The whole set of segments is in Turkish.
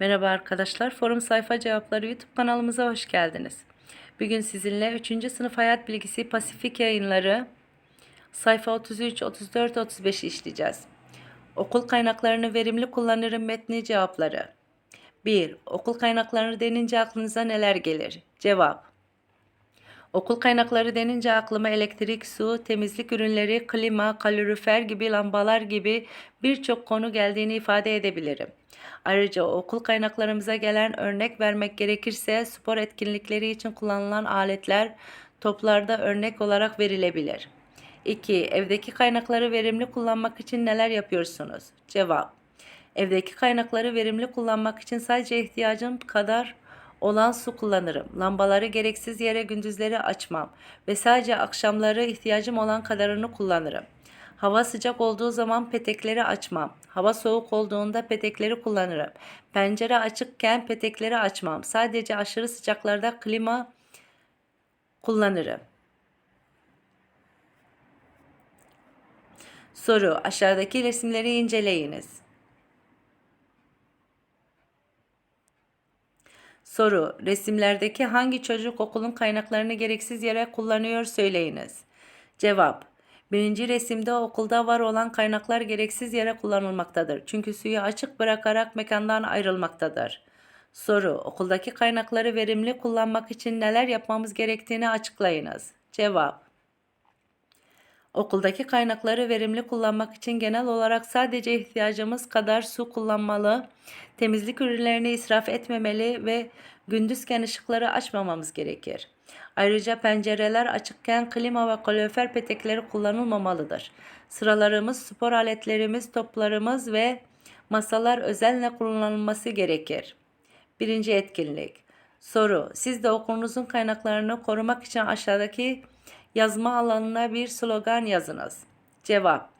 Merhaba arkadaşlar, Forum Sayfa Cevapları YouTube kanalımıza hoş geldiniz. Bugün sizinle 3. sınıf hayat bilgisi Pasifik yayınları sayfa 33, 34, 35 işleyeceğiz. Okul kaynaklarını verimli kullanırım metni cevapları. 1. Okul kaynaklarını denince aklınıza neler gelir? Cevap. Okul kaynakları denince aklıma elektrik, su, temizlik ürünleri, klima, kalorifer gibi lambalar gibi birçok konu geldiğini ifade edebilirim. Ayrıca okul kaynaklarımıza gelen örnek vermek gerekirse spor etkinlikleri için kullanılan aletler toplarda örnek olarak verilebilir. 2. Evdeki kaynakları verimli kullanmak için neler yapıyorsunuz? Cevap. Evdeki kaynakları verimli kullanmak için sadece ihtiyacım kadar olan su kullanırım. Lambaları gereksiz yere gündüzleri açmam ve sadece akşamları ihtiyacım olan kadarını kullanırım. Hava sıcak olduğu zaman petekleri açmam. Hava soğuk olduğunda petekleri kullanırım. Pencere açıkken petekleri açmam. Sadece aşırı sıcaklarda klima kullanırım. Soru: Aşağıdaki resimleri inceleyiniz. Soru: Resimlerdeki hangi çocuk okulun kaynaklarını gereksiz yere kullanıyor söyleyiniz. Cevap: Birinci resimde okulda var olan kaynaklar gereksiz yere kullanılmaktadır. Çünkü suyu açık bırakarak mekandan ayrılmaktadır. Soru: Okuldaki kaynakları verimli kullanmak için neler yapmamız gerektiğini açıklayınız. Cevap: Okuldaki kaynakları verimli kullanmak için genel olarak sadece ihtiyacımız kadar su kullanmalı, temizlik ürünlerini israf etmemeli ve gündüzken ışıkları açmamamız gerekir. Ayrıca pencereler açıkken klima ve kalorifer petekleri kullanılmamalıdır. Sıralarımız, spor aletlerimiz, toplarımız ve masalar özenle kullanılması gerekir. Birinci etkinlik. Soru. Siz de okulunuzun kaynaklarını korumak için aşağıdaki yazma alanına bir slogan yazınız. Cevap.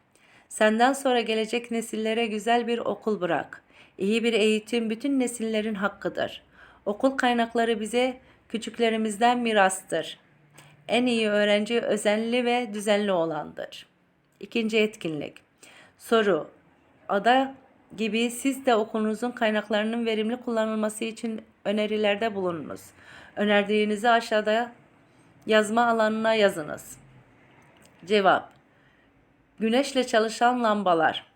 Senden sonra gelecek nesillere güzel bir okul bırak. İyi bir eğitim bütün nesillerin hakkıdır. Okul kaynakları bize küçüklerimizden mirastır. En iyi öğrenci özenli ve düzenli olandır. İkinci etkinlik. Soru. Ada gibi siz de okulunuzun kaynaklarının verimli kullanılması için önerilerde bulununuz. Önerdiğinizi aşağıda yazma alanına yazınız. Cevap. Güneşle çalışan lambalar.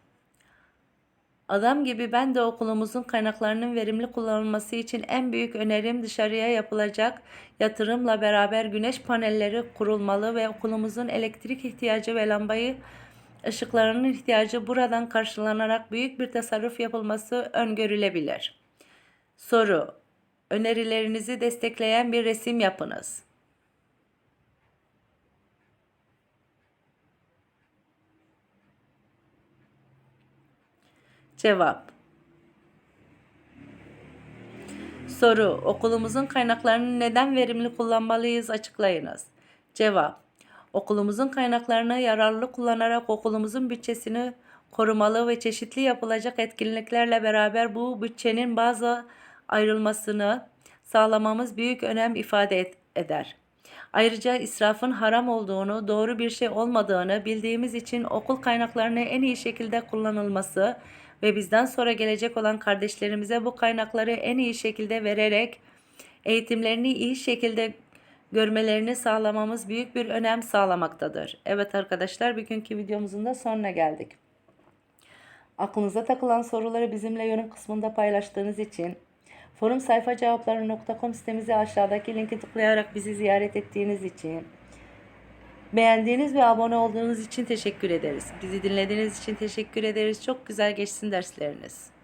Adam gibi ben de okulumuzun kaynaklarının verimli kullanılması için en büyük önerim dışarıya yapılacak yatırımla beraber güneş panelleri kurulmalı ve okulumuzun elektrik ihtiyacı ve lambayı ışıklarının ihtiyacı buradan karşılanarak büyük bir tasarruf yapılması öngörülebilir. Soru: Önerilerinizi destekleyen bir resim yapınız. Cevap Soru: Okulumuzun kaynaklarını neden verimli kullanmalıyız açıklayınız. Cevap: Okulumuzun kaynaklarını yararlı kullanarak okulumuzun bütçesini korumalı ve çeşitli yapılacak etkinliklerle beraber bu bütçenin bazı ayrılmasını sağlamamız büyük önem ifade et- eder. Ayrıca israfın haram olduğunu, doğru bir şey olmadığını bildiğimiz için okul kaynaklarını en iyi şekilde kullanılması ve bizden sonra gelecek olan kardeşlerimize bu kaynakları en iyi şekilde vererek eğitimlerini iyi şekilde görmelerini sağlamamız büyük bir önem sağlamaktadır. Evet arkadaşlar bugünkü videomuzun da sonuna geldik. Aklınıza takılan soruları bizimle yorum kısmında paylaştığınız için forum sayfa cevapları.com sitemize aşağıdaki linki tıklayarak bizi ziyaret ettiğiniz için beğendiğiniz ve abone olduğunuz için teşekkür ederiz. Bizi dinlediğiniz için teşekkür ederiz. Çok güzel geçsin dersleriniz.